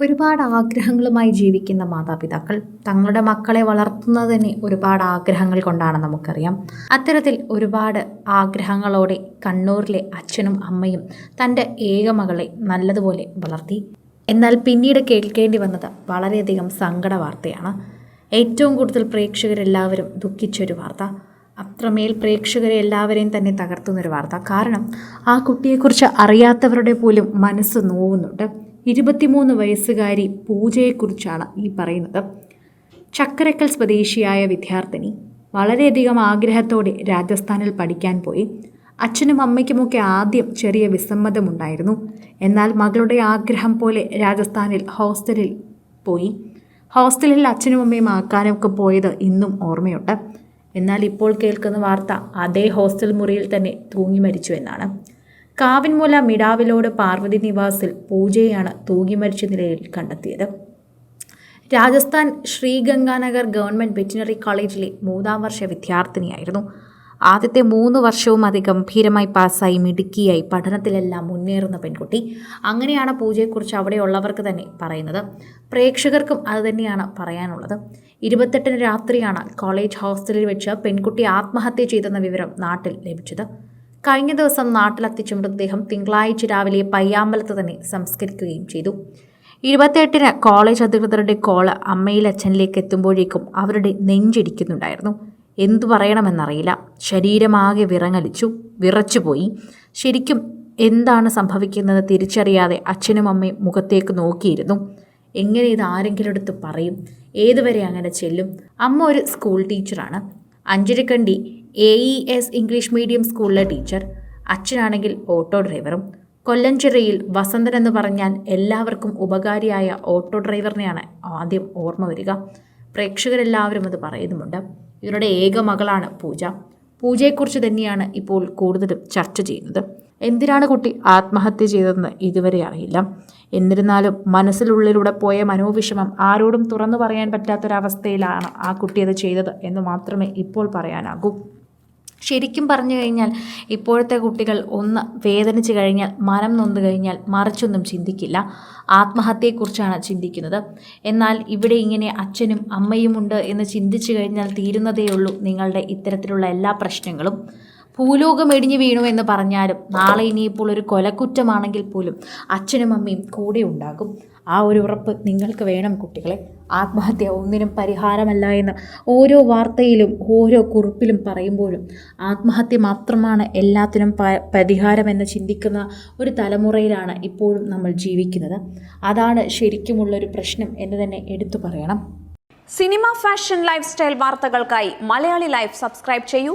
ഒരുപാട് ആഗ്രഹങ്ങളുമായി ജീവിക്കുന്ന മാതാപിതാക്കൾ തങ്ങളുടെ മക്കളെ വളർത്തുന്നത് തന്നെ ഒരുപാട് ആഗ്രഹങ്ങൾ കൊണ്ടാണ് നമുക്കറിയാം. അത്തരത്തിൽ ഒരുപാട് ആഗ്രഹങ്ങളോടെ കണ്ണൂരിലെ അച്ഛനും അമ്മയും തന്റെ ഏകമകളെ നല്ലതുപോലെ വളർത്തി. എന്നാൽ പിന്നീട് കേൾക്കേണ്ടി വന്നത് വളരെയധികം സങ്കട വാർത്തയാണ്. ഏറ്റവും കൂടുതൽ പ്രേക്ഷകരെല്ലാവരും ദുഃഖിച്ചൊരു വാർത്ത. അത്രമേൽ പ്രേക്ഷകരെ എല്ലാവരെയും തന്നെ തകർത്തുന്നൊരു വാർത്ത. കാരണം ആ കുട്ടിയെക്കുറിച്ച് അറിയാത്തവരുടെ പോലും മനസ്സ് നോവുന്നുണ്ട്. ഇരുപത്തിമൂന്ന് വയസ്സുകാരി പൂജയെക്കുറിച്ചാണ് ഈ പറയുന്നത്. ചക്കരക്കൽ സ്വദേശിയായ വിദ്യാർത്ഥിനി വളരെയധികം ആഗ്രഹത്തോടെ രാജസ്ഥാനിൽ പഠിക്കാൻ പോയി. അച്ഛനും അമ്മയ്ക്കുമൊക്കെ ആദ്യം ചെറിയ വിസമ്മതമുണ്ടായിരുന്നു. എന്നാൽ മകളുടെ ആഗ്രഹം പോലെ രാജസ്ഥാനിൽ ഹോസ്റ്റലിൽ പോയി. ഹോസ്റ്റലിൽ അച്ഛനും അമ്മയും ആക്കാനൊക്കെ പോയത് ഇന്നും ഓർമ്മയുണ്ട്. എന്നാൽ ഇപ്പോൾ കേൾക്കുന്ന വാർത്ത അതേ ഹോസ്റ്റൽ മുറിയിൽ തന്നെ തൂങ്ങി മരിച്ചു എന്നാണ്. കാവിൻമുല മിടാവിലോട് പാർവതി നിവാസിൽ പൂജയാണ് തൂങ്ങി മരിച്ച നിലയിൽ കണ്ടെത്തിയത്. രാജസ്ഥാൻ ശ്രീഗംഗാനഗർ ഗവൺമെന്റ് വെറ്റിനറി കോളേജിലെ മൂന്നാം വർഷ വിദ്യാർത്ഥിനിയായിരുന്നു. ആദ്യത്തെ മൂന്ന് വർഷവും അതിഗംഭീരമായി പാസ്സായി മിടുക്കിയായി പഠനത്തിലെല്ലാം മുന്നേറുന്ന പെൺകുട്ടി. അങ്ങനെയാണ് പൂജയെക്കുറിച്ച് അവിടെയുള്ളവർക്ക് തന്നെ പറയുന്നത്. പ്രേക്ഷകർക്കും അതുതന്നെയാണ് പറയാനുള്ളത്. ഇരുപത്തെട്ടിന് രാത്രിയാണ് കോളേജ് ഹോസ്റ്റലിൽ വെച്ച് പെൺകുട്ടി ആത്മഹത്യ ചെയ്തെന്ന വിവരം നാട്ടിൽ ലഭിച്ചത്. കഴിഞ്ഞ ദിവസം നാട്ടിലെത്തിച്ച മൃതദേഹം തിങ്കളാഴ്ച രാവിലെ പയ്യാമ്പലത്ത് തന്നെ സംസ്കരിക്കുകയും ചെയ്തു. ഇരുപത്തിയെട്ടിന് കോളേജ് അധികൃതരുടെ കോൾ അമ്മയിൽ അച്ഛനിലേക്ക് എത്തുമ്പോഴേക്കും അവരുടെ നെഞ്ചിടിക്കുന്നുണ്ടായിരുന്നു. എന്തു പറയണമെന്നറിയില്ല. ശരീരമാകെ വിറങ്ങലിച്ചു വിറച്ചുപോയി. ശരിക്കും എന്താണ് സംഭവിക്കുന്നത് തിരിച്ചറിയാതെ അച്ഛനും അമ്മയും മുഖത്തേക്ക് നോക്കിയിരുന്നു. എങ്ങനെ ഇത് ആരെങ്കിലും അടുത്ത് പറയും? ഏതുവരെ അങ്ങനെ ചെല്ലും? അമ്മ ഒരു സ്കൂൾ ടീച്ചറാണ്. Anjarakandy A E S English medium സ്കൂളിലെ ടീച്ചർ അച്ഛനാണെങ്കിൽ ഓട്ടോ ഡ്രൈവറും കൊല്ലഞ്ചിറയിൽ വസന്തൻ എന്ന് പറഞ്ഞാൽ എല്ലാവർക്കും ഉപകാരിയായ ഓട്ടോ ഡ്രൈവറിനെയാണ് ആദ്യം ഓർമ്മ വരിക. പ്രേക്ഷകരെല്ലാവരും അത് പറയുന്നുമുണ്ട്. ഇവരുടെ ഏക മകളാണ് പൂജ. പൂജയെക്കുറിച്ച് തന്നെയാണ് ഇപ്പോൾ കൂടുതലും ചർച്ച ചെയ്യുന്നത്. എന്തിനാണ് കുട്ടി ആത്മഹത്യ ചെയ്തതെന്ന് ഇതുവരെ അറിയില്ല. എന്നിരുന്നാലും മനസ്സിലുള്ളിലൂടെ പോയ മനോവിഷമം ആരോടും തുറന്നു പറയാൻ പറ്റാത്തൊരവസ്ഥയിലാണ് ആ കുട്ടി അത് ചെയ്തത് എന്ന് മാത്രമേ ഇപ്പോൾ പറയാനാകൂ. ശരിക്കും പറഞ്ഞു കഴിഞ്ഞാൽ ഇപ്പോഴത്തെ കുട്ടികൾ ഒന്ന് വേദനിച്ചു കഴിഞ്ഞാൽ മനം നൊന്തു കഴിഞ്ഞാൽ മറിച്ചൊന്നും ചിന്തിക്കില്ല. ആത്മഹത്യയെക്കുറിച്ചാണ് ചിന്തിക്കുന്നത്. എന്നാൽ ഇവിടെ ഇങ്ങനെ അച്ഛനും അമ്മയുമുണ്ട് എന്ന് ചിന്തിച്ചു കഴിഞ്ഞാൽ തീരുന്നതേയുള്ളൂ നിങ്ങളുടെ ഇത്തരത്തിലുള്ള എല്ലാ പ്രശ്നങ്ങളും. ഭൂലോകം ഇടിഞ്ഞു വീണു എന്ന് പറഞ്ഞാലും നാളെ ഇനിയിപ്പോൾ ഒരു കൊലക്കുറ്റമാണെങ്കിൽ പോലും അച്ഛനും അമ്മയും കൂടെ ഉണ്ടാകും. ആ ഒരു ഉറപ്പ് നിങ്ങൾക്ക് വേണം കുട്ടികളെ. ആത്മഹത്യ ഒന്നിനും പരിഹാരമല്ല എന്ന് ഓരോ വാർത്തയിലും ഓരോ കുറിപ്പിലും പറയുമ്പോഴും ആത്മഹത്യ മാത്രമാണ് എല്ലാത്തിനും പ പരിഹാരമെന്ന് ചിന്തിക്കുന്ന ഒരു തലമുറയിലാണ് ഇപ്പോഴും നമ്മൾ ജീവിക്കുന്നത്. അതാണ് ശരിക്കുമുള്ളൊരു പ്രശ്നം എന്ന് തന്നെ എടുത്തു പറയണം. സിനിമ ഫാഷൻ ലൈഫ് സ്റ്റൈൽ വാർത്തകൾക്കായി മലയാളി ലൈഫ് സബ്സ്ക്രൈബ് ചെയ്യൂ.